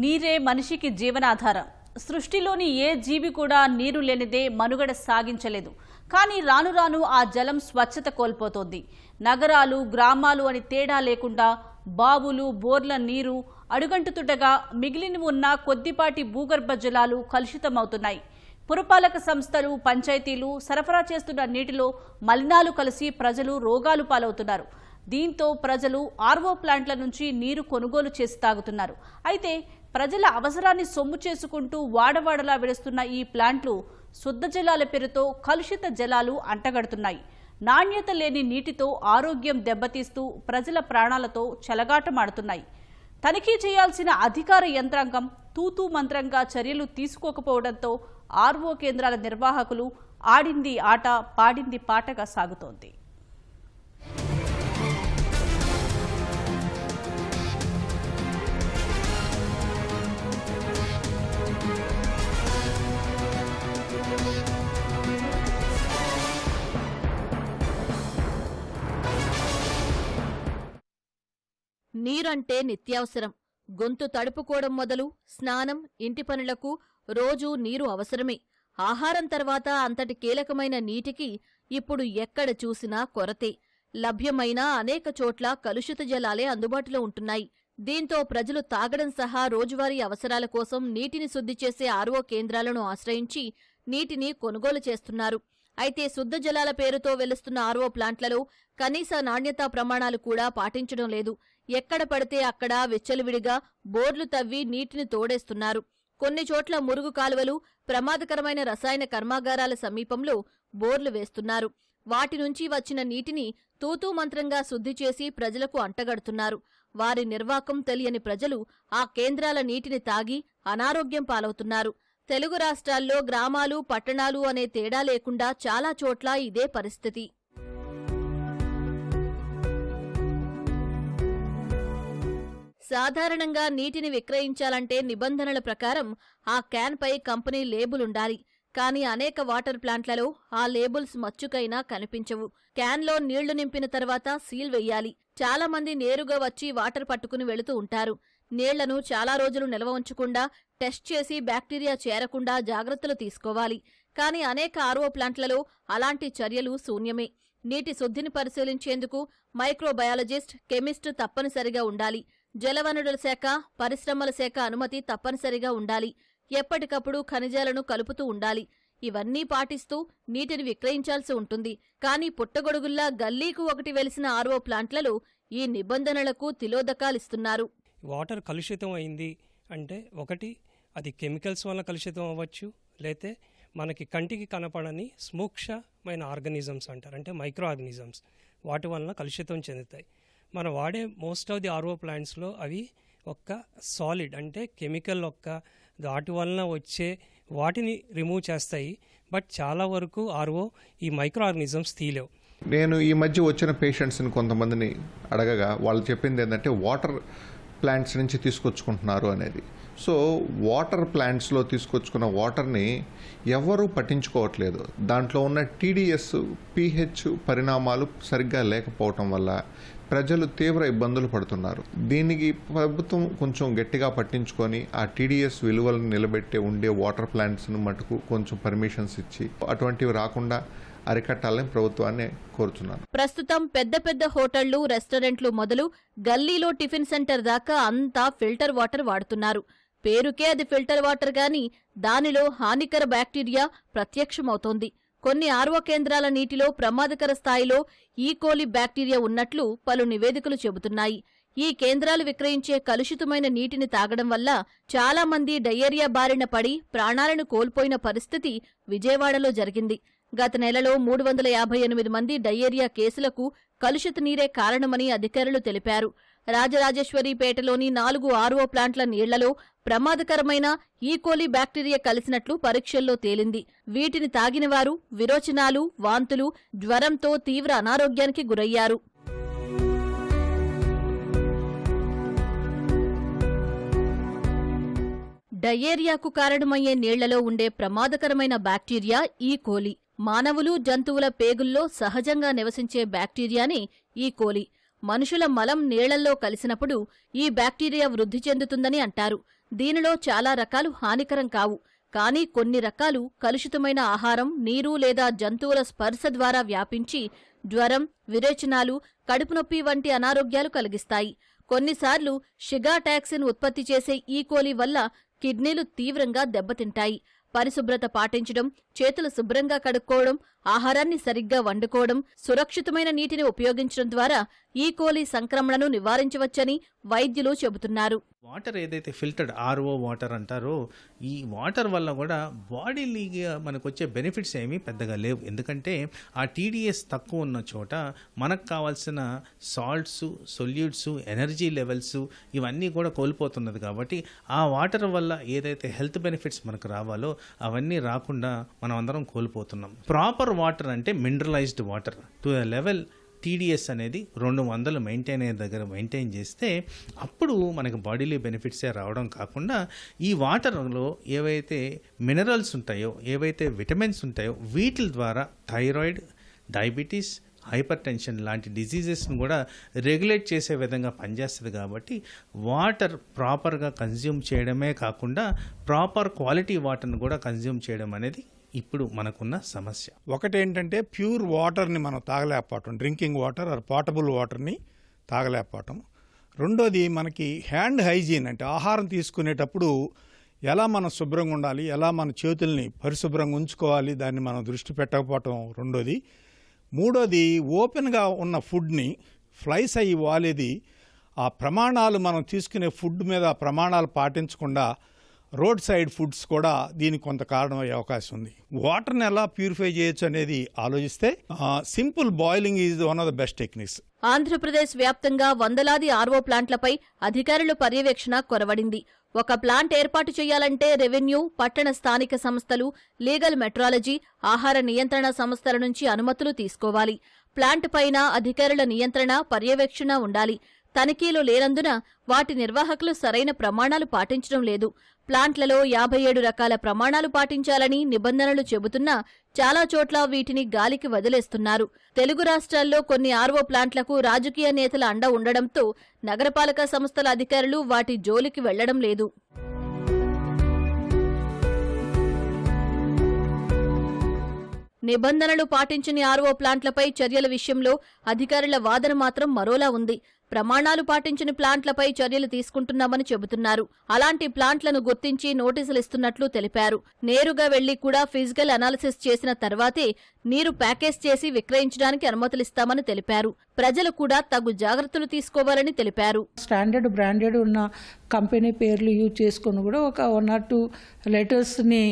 నీరే మనిషికి జీవనాధారం. సృష్టిలోని ఏ జీవి కూడా నీరు లేనిదే మనుగడ సాగించలేదు. కానీ రాను రాను ఆ జలం స్వచ్ఛత కోల్పోతోంది. నగరాలు గ్రామాలు అని తేడా లేకుండా బావులు బోర్ల నీరు అడుగంటుతుండగా మిగిలిన ఉన్న కొద్దిపాటి భూగర్భ జలాలు కలుషితమవుతున్నాయి. పురపాలక సంస్థలు పంచాయతీలు సరఫరా చేస్తున్న నీటిలో మలినాలు కలిసి ప్రజలు రోగాలు పాలవుతున్నారు. దీంతో ప్రజలు ఆర్వో ప్లాంట్ల నుంచి నీరు కొనుగోలు చేసి తాగుతున్నారు. అయితే ప్రజల అవసరాన్ని సొమ్ము చేసుకుంటూ వాడవాడలా విడుస్తున్న ఈ ప్లాంట్లు శుద్ధ జలాల పేరుతో కలుషిత జలాలు అంటగడుతున్నాయి. నాణ్యత లేని నీటితో ఆరోగ్యం దెబ్బతీస్తూ ప్రజల ప్రాణాలతో చెలగాటమాడుతున్నాయి. తనిఖీ చేయాల్సిన అధికార యంత్రాంగం తూతూ మంత్రంగా చర్యలు తీసుకోకపోవడంతో ఆర్వో కేంద్రాల నిర్వాహకులు ఆడింది ఆట పాడింది పాటగా సాగుతోంది. అంటే నిత్యావసరం. గొంతు తడుపుకోవడం మొదలు స్నానం ఇంటి పనులకు రోజూ నీరు అవసరమే. ఆహారం తర్వాత అంతటి కీలకమైన నీటికి ఇప్పుడు ఎక్కడ చూసినా కొరతే. లభ్యమైన అనేక చోట్ల కలుషిత జలాలే అందుబాటులో ఉంటున్నాయి. దీంతో ప్రజలు తాగడం సహా రోజువారీ అవసరాల కోసం నీటిని శుద్ధి చేసే ఆర్వో కేంద్రాలను ఆశ్రయించి నీటిని కొనుగోలు చేస్తున్నారు. అయితే శుద్ధ జలాల పేరుతో వెలుస్తున్న ఆర్వో ప్లాంట్లలో కనీస నాణ్యతా ప్రమాణాలు కూడా పాటించడం లేదు. ఎక్కడ పడితే అక్కడ విచ్చలవిడిగా బోర్లు తవ్వి నీటిని తోడేస్తున్నారు. కొన్ని చోట్ల మురుగు కాలువలు ప్రమాదకరమైన రసాయన కర్మాగారాల సమీపంలో బోర్లు వేస్తున్నారు. వాటి నుంచి వచ్చిన నీటిని తూతూ మంత్రంగా శుద్ధి చేసి ప్రజలకు అంటగడుతున్నారు. వారి నిర్వాకం తెలియని ప్రజలు ఆ కేంద్రాల నీటిని తాగి అనారోగ్యం పాలవుతున్నారు. తెలుగు రాష్ట్రాల్లో గ్రామాలు పట్టణాలు అనే తేడా లేకుండా చాలా చోట్ల ఇదే పరిస్థితి. సాధారణంగా నీటిని విక్రయించాలంటే నిబంధనల ప్రకారం ఆ క్యాన్పై కంపెనీ లేబుల్ ఉండాలి కానీ అనేక వాటర్ ప్లాంట్లలో ఆ లేబుల్స్ మచ్చుకైనా కనిపించవు. క్యాన్లో నీళ్ళు నింపిన తర్వాత సీల్ వెయ్యాలి. చాలా మంది నేరుగా వచ్చి వాటర్ పట్టుకుని వెళుతూ ఉంటారు. నీళ్ళను చాలా రోజులు నిల్వ ఉంచకుండా టెస్ట్ చేసి బ్యాక్టీరియా చేరకుండా జాగ్రత్తలు తీసుకోవాలి. కానీ అనేక ఆర్ఓ ప్లాంట్లలో అలాంటి చర్యలు శూన్యమే. నీటి శుద్ధిని పరిశీలించేందుకు మైక్రోబయాలజిస్ట్ కెమిస్ట్ తప్పనిసరిగా ఉండాలి. జలవనరుల శాఖ పరిశ్రమల శాఖ అనుమతి తప్పనిసరిగా ఉండాలి. ఎప్పటికప్పుడు ఖనిజాలను కలుపుతూ ఉండాలి. ఇవన్నీ పాటిస్తూ నీటిని విక్రయించాల్సి ఉంటుంది. కానీ పుట్టగొడుగుల్లా గల్లీకు ఒకటి వెలిసిన ఆర్ఓ ప్లాంట్లలో ఈ నిబంధనలకు తిలోదకాలిస్తున్నారు. వాటర్ కలుషితం అయింది అంటే ఒకటి అది కెమికల్స్ వల్ల కలుషితం అవ్వచ్చు లేతే మనకి కంటికి కనపడని సూక్ష్మమైన ఆర్గనిజమ్స్ అంటారు అంటే మైక్రో ఆర్గనిజమ్స్ వాటి వలన కలుషితం చెందుతాయి. మనం వాడే మోస్ట్ ఆఫ్ ది ఆర్ఓ ప్లాంట్స్లో అవి ఒక్క సాలిడ్ అంటే కెమికల్ ఒక్క వాటి వలన వచ్చే వాటిని రిమూవ్ చేస్తాయి. బట్ చాలా వరకు ఆర్ఓ ఈ మైక్రో ఆర్గనిజమ్స్ తీయలేవు. నేను ఈ మధ్య వచ్చిన పేషెంట్స్ని కొంతమందిని అడగగా వాళ్ళు చెప్పింది ఏంటంటే వాటర్ ప్లాంట్స్ నుంచి తీసుకొచ్చుకుంటున్నారు అనేది. సో వాటర్ ప్లాంట్స్లో తీసుకొచ్చుకున్న వాటర్ని ఎవరూ పట్టించుకోవట్లేదు. దాంట్లో ఉన్న టీడీఎస్ పీహెచ్ పరిణామాలు సరిగ్గా లేకపోవటం వల్ల ప్రజలు తీవ్ర ఇబ్బందులు పడుతున్నారు. దీనికి ప్రభుత్వం కొంచెం గట్టిగా పట్టించుకొని ఆ టీడీఎస్ విలువలను నిలబెట్టే ఉండే వాటర్ ప్లాంట్స్ను మటుకు కొంచెం పర్మిషన్స్ ఇచ్చి అటువంటివి రాకుండా అరికట్టాలని ప్రభుత్వాన్ని కోరుతున్నాను. ప్రస్తుతం పెద్ద పెద్ద హోటళ్ళు రెస్టారెంట్లు మొదలు గల్లీలో టిఫిన్ సెంటర్ దాకా అంతా ఫిల్టర్ వాటర్ వాడుతున్నారు. పేరుకే అది ఫిల్టర్ వాటర్ గాని దానిలో హానికర బ్యాక్టీరియా ప్రత్యక్షమవుతోంది. కొన్ని ఆర్వో కేంద్రాల నీటిలో ప్రమాదకర స్థాయిలో e. ఈకోలి బ్యాక్టీరియా ఉన్నట్లు పలు నివేదికలు చెబుతున్నాయి. ఈ కేంద్రాలు విక్రయించే కలుషితమైన నీటిని తాగడం వల్ల చాలా మంది డయేరియా బారిన పడి ప్రాణాలను కోల్పోయిన పరిస్థితి విజయవాడలో జరిగింది. గత నెలలో మూడు వందల యాభై ఎనిమిది మంది డయేరియా కేసులకు కలుషిత నీరే కారణమని అధికారులు తెలిపారు. రాజరాజేశ్వరిపేటలోని నాలుగు ఆర్ఓ ప్లాంట్ల నీళ్ళలో ప్రమాదకరమైన e. ఈకోలి బ్యాక్టీరియా కలిసినట్లు పరీక్షల్లో తేలింది. వీటిని తాగినవారు విరోచనాలు వాంతులు జ్వరంతో తీవ్ర అనారోగ్యానికి గురయ్యారు. డయేరియాకు కారణమయ్యే నీళ్ళలో ఉండే ప్రమాదకరమైన బ్యాక్టీరియా ఈ కోలి మానవులు జంతువుల పేగుల్లో సహజంగా నివసించే బ్యాక్టీరియాని ఈ కోలి మనుషుల మలం నీళ్ళల్లో కలిసినప్పుడు ఈ బ్యాక్టీరియా వృద్ధి చెందుతుందని అంటారు. దీనిలో చాలా రకాలు హానికరం కావు. కానీ కొన్ని రకాలు కలుషితమైన ఆహారం నీరు లేదా జంతువుల స్పర్శ ద్వారా వ్యాపించి జ్వరం విరేచనాలు కడుపు నొప్పి వంటి అనారోగ్యాలు కలిగిస్తాయి. కొన్నిసార్లు షిగా టాక్సిన్ ఉత్పత్తి చేసే ఈ వల్ల కిడ్నీలు తీవ్రంగా దెబ్బతింటాయి. పరిశుభ్రత పాటించడం చేతులు శుభ్రంగా కడుక్కోవడం ఆహారాన్ని సరిగ్గా వండుకోవడం సురక్షితమైన నీటిని ఉపయోగించడం ద్వారా ఈ సంక్రమణను నివారించవచ్చని వైద్యులు చెబుతున్నారు. వాటర్ ఏదైతే ఫిల్టర్డ్ ఆర్ఓ వాటర్ అంటారో ఈ వాటర్ వల్ల కూడా బాడీలీగా మనకు వచ్చే బెనిఫిట్స్ ఏమీ పెద్దగా లేవు. ఎందుకంటే ఆ టీడీఎస్ తక్కువ ఉన్న చోట మనకు కావాల్సిన సాల్ట్స్ సొల్యూట్స్ ఎనర్జీ లెవెల్స్ ఇవన్నీ కూడా కోల్పోతున్నది కాబట్టి ఆ వాటర్ వల్ల ఏదైతే హెల్త్ బెనిఫిట్స్ మనకు రావాలో అవన్నీ రాకుండా మనం అందరం కోల్పోతున్నాం. ప్రాపర్ వాటర్ అంటే mineralised water. To the level TDS అనేది రెండు వందలు మెయింటైన్ అయ్యే దగ్గర మెయింటైన్ చేస్తే అప్పుడు మనకి బాడీలో బెనిఫిట్సే రావడం కాకుండా ఈ వాటర్లో ఏవైతే మినరల్స్ ఉంటాయో ఏవైతే విటమిన్స్ ఉంటాయో వీటి ద్వారా థైరాయిడ్ డయాబెటీస్ హైపర్ టెన్షన్ లాంటి డిసీజెస్ని కూడా రెగ్యులేట్ చేసే విధంగా పనిచేస్తుంది కాబట్టి వాటర్ ప్రాపర్గా కన్జ్యూమ్ చేయడమే కాకుండా ప్రాపర్ క్వాలిటీ వాటర్ని కూడా కన్జ్యూమ్ చేయడం అనేది ఇప్పుడు మనకున్న సమస్య. ఒకటేంటంటే ప్యూర్ వాటర్ని మనం తాగలేకపోవటం. డ్రింకింగ్ వాటర్ ఆర్ పోర్టబుల్ వాటర్ని తాగలేకపోవటం. రెండోది మనకి హ్యాండ్ హైజీన్ అంటే ఆహారం తీసుకునేటప్పుడు ఎలా మనం శుభ్రంగా ఉండాలి ఎలా మన చేతుల్ని పరిశుభ్రంగా ఉంచుకోవాలి దాన్ని మనం దృష్టి పెట్టకపోవటం రెండోది. మూడోది ఓపెన్గా ఉన్న ఫుడ్ని ఫ్లైస్ అయ్యి వాలేది ఆ ప్రమాణాలు మనం తీసుకునే ఫుడ్ మీద ప్రమాణాలు పాటించకుండా రోడ్ సైడ్ ఫుడ్స్ కూడా దీనికి కొంత కారణమయ్యే అవకాశం ఉంది. వాటర్ని ఎలా ప్యూరిఫై చేయొచ్చు అనేది ఆలోచిస్తే simple boiling is one of the best techniques. Andhra Pradesh వ్యాప్తంగా వందలాది ఆర్వో ప్లాంట్లపై అధికారుల పర్యవేక్షణ కొరవడింది. ఒక ప్లాంట్ ఏర్పాటు చేయాలంటే రెవెన్యూ పట్టణ స్థానిక సంస్థలు లీగల్ మెట్రాలజీ ఆహార నియంత్రణ సంస్థల నుంచి అనుమతులు తీసుకోవాలి. ప్లాంట్ పైన అధికారుల నియంత్రణ పర్యవేక్షణ ఉండాలి. తనిఖీలు లేనందున వాటి నిర్వాహకులు సరైన ప్రమాణాలు పాటించడం లేదు. ప్లాంట్లలో యాభై ఏడు రకాల ప్రమాణాలు పాటించాలని నిబంధనలు చెబుతున్నా చాలా చోట్ల వీటిని గాలికి వదిలేస్తున్నారు. తెలుగు రాష్ట్రాల్లో కొన్ని ఆర్వో ప్లాంట్లకు రాజకీయ నేతల అండ ఉండడంతో నగరపాలక సంస్థల అధికారులు వాటి జోలికి వెళ్ళడం లేదు. నిబంధనలు పాటించని ఆర్వో ప్లాంట్లపై చర్యల విషయంలో అధికారుల వాదన మాత్రం మరోలా ఉంది. ప్రమాణాలు పాటించిన ప్లాంట్లపై చర్యలు తీసుకుంటున్నామని చెబుతున్నారు. అలాంటి ప్లాంట్లను గుర్తించి నోటీసులు ఇస్తున్నట్లు తెలిపారు. నేరుగా వెళ్ళి కూడా ఫిజికల్ అనాలిసిస్ చేసిన తర్వాతే నీరు ప్యాకేజ్ చేసి విక్రయించడానికి అనుమతులిస్తామని తెలిపారు. ప్రజలు కూడా తగు జాగ్రత్తలు తీసుకోవాలని తెలిపారు. స్టాండర్డ్ బ్రాండెడ్ ఉన్న కంపెనీ పేర్లు యూజ్ చేసుకొని కూడా ఒక వన్ ఆర్ టూ లెటర్స్ని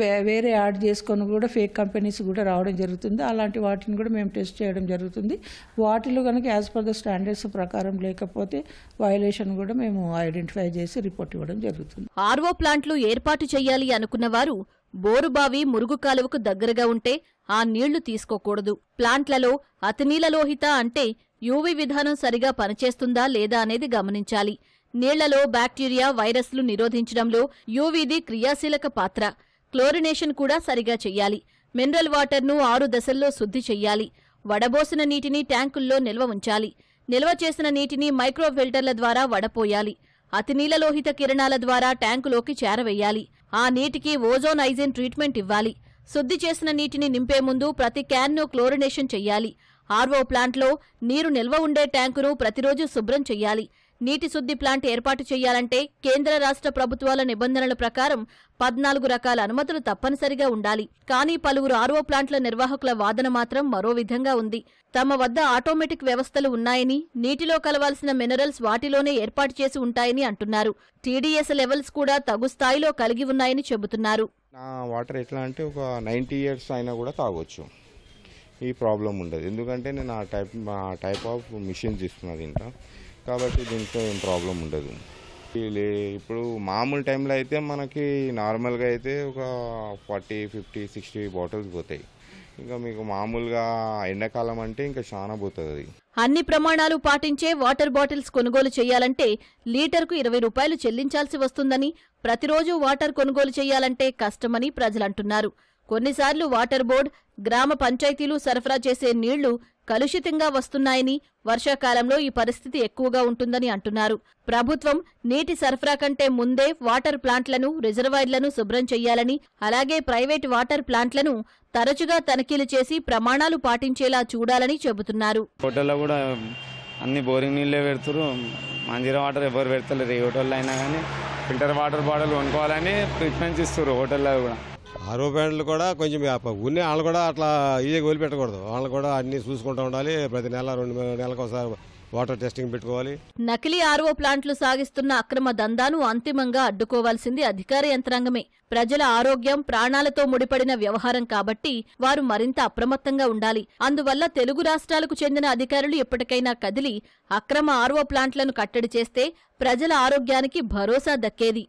వే వేరే యాడ్ చేసుకొని కూడా ఫేక్ కంపెనీస్ కూడా రావడం జరుగుతుంది. అలాంటి వాటిని కూడా మేము టెస్ట్ చేయడం జరుగుతుంది. వాటిలో కనుక యాజ్ పర్ ద స్టాండర్డ్స్ ప్రకారం లేకపోతే వయలేషన్ కూడా మేము ఐడెంటిఫై చేసి రిపోర్ట్ ఇవ్వడం జరుగుతుంది. ఆర్వో ప్లాంట్లు ఏర్పాటు చెయ్యాలి అనుకున్నవారు బోరుబావి మురుగు కాలువకు దగ్గరగా ఉంటే ఆ నీళ్ళు తీసుకోకూడదు. ప్లాంట్లలో అతినీలలోహిత అంటే యూవి విధానం సరిగా పనిచేస్తుందా లేదా అనేది గమనించాలి. నీళ్ళలో బ్యాక్టీరియా వైరస్లు నిరోధించడంలో యూవీది క్రియాశీలక పాత్ర. క్లోరినేషన్ కూడా సరిగా చెయ్యాలి. మినరల్ వాటర్ను ఆరు దశల్లో శుద్ధి చెయ్యాలి. వడబోసిన నీటిని ట్యాంకుల్లో నిల్వ ఉంచాలి. నిల్వ చేసిన నీటిని మైక్రో ఫిల్టర్ల ద్వారా వడపోయాలి. అతినీలలోహిత కిరణాల ద్వారా ట్యాంకులోకి చేరవేయాలి. ఆ నీటికి ఓజోనైజిన్ ట్రీట్మెంట్ ఇవ్వాలి. శుద్ధి చేసిన నీటిని నింపే ముందు ప్రతి క్యాన్ను క్లోరినేషన్ చెయ్యాలి. ఆర్వో ప్లాంట్లో నీరు నిల్వ ఉండే ట్యాంకును ప్రతిరోజు శుభ్రం చెయ్యాలి. నీటి శుద్ధి ప్లాంట్ ఏర్పాటు చేయాలంటే కేంద్ర రాష్ట్ర ప్రభుత్వాల నిబంధనల ప్రకారం పద్నాలుగు రకాల అనుమతులు తప్పనిసరిగా ఉండాలి. కానీ పలువురు ఆర్వో ప్లాంట్ల నిర్వాహకుల వాదన మాత్రం మరో విధంగా ఉంది. తమ వద్ద ఆటోమేటిక్ వ్యవస్థలు ఉన్నాయని నీటిలో కలవాల్సిన మినరల్స్ వాటిలోనే ఏర్పాటు చేసి ఉంటాయని అంటున్నారు. టీడీఎస్ లెవెల్స్ కూడా తగు స్థాయిలో కలిగి ఉన్నాయని చెబుతున్నారు. వాటర్ ఎట్లా అంటే ఒక నైంటీ ఇయర్స్ అయినా కూడా తాగొచ్చు. ఈ ప్రాబ్లం ఉండదు. ఎందుకంటే నేను ఆ టైప్ ఆ టైప్ ఆఫ్ మిషన్ తీసుకున్నా దీంట్లో. కాబట్టి దీంట్లో ఏం ప్రాబ్లం ఉండదు. ఇప్పుడు మామూలు టైంలో అయితే మనకి నార్మల్గా అయితే ఒక ఫార్టీ ఫిఫ్టీ సిక్స్టీ బాటిల్స్ పోతాయి. ఇంకా మీకు మామూలుగా ఎండాకాలం అంటే ఇంకా చాలా పోతుంది. అది అన్ని ప్రమాణాలు పాటించే వాటర్ బాటిల్స్ కొనుగోలు చేయాలంటే లీటర్కు ఇరవై రూపాయలు చెల్లించాల్సి వస్తుందని ప్రతిరోజు వాటర్ కొనుగోలు చేయాలంటే కష్టమని ప్రజలంటున్నారు. కొన్నిసార్లు వాటర్ బోర్డ్ గ్రామ పంచాయతీలు సరఫరా చేసే నీళ్ళు కలుషితంగా వస్తున్నాయని వర్షాకాలంలో ఈ పరిస్థితి ఎక్కువగా ఉంటుందని అంటున్నారు. ప్రభుత్వం నీటి సరఫరా కంటే ముందే వాటర్ ప్లాంట్లను రిజర్వాయర్లను శుభ్రం చేయాలని అలాగే ప్రైవేట్ వాటర్ ప్లాంట్లను తరచుగా తనిఖీలు చేసి ప్రమాణాలు పాటించేలా చూడాలని చెబుతున్నారు. కూడా అన్ని బోరింగ్ నీళ్ళే పెడుతురు మంజీరా వాటర్ ఎవరు పెడతలేరు. ఏ హోటల్లో అయినా కానీ ఫిల్టర్ వాటర్ బాటిల్ కొనుక్కోవాలని ప్రిఫరెన్స్ ఇస్తారు హోటల్లో కూడా. ఆరో బ్యాండ్లు కూడా కొంచెం ఉన్న వాళ్ళు కూడా అట్లా ఈజీగా వదిలిపెట్టకూడదు. వాళ్ళు కూడా అన్ని చూసుకుంటూ ఉండాలి. ప్రతి నెల రెండు నెలలకు ఒకసారి వాటర్ టెస్టింగ్ పెట్టుకోవాలి. నకిలీ ఆర్ఓ ప్లాంట్లు సాగిస్తున్న అక్రమ దందాను అంతిమంగా అడ్డుకోవాల్సింది అధికార యంత్రాంగమే. ప్రజల ఆరోగ్యం ప్రాణాలతో ముడిపడిన వ్యవహారం కాబట్టి వారు మరింత అప్రమత్తంగా ఉండాలి. అందువల్ల తెలుగు రాష్ట్రాలకు చెందిన అధికారులు ఎప్పటికైనా కదిలి అక్రమ ఆర్ఓ ప్లాంట్లను కట్టడి చేస్తే ప్రజల ఆరోగ్యానికి భరోసా దక్కేది.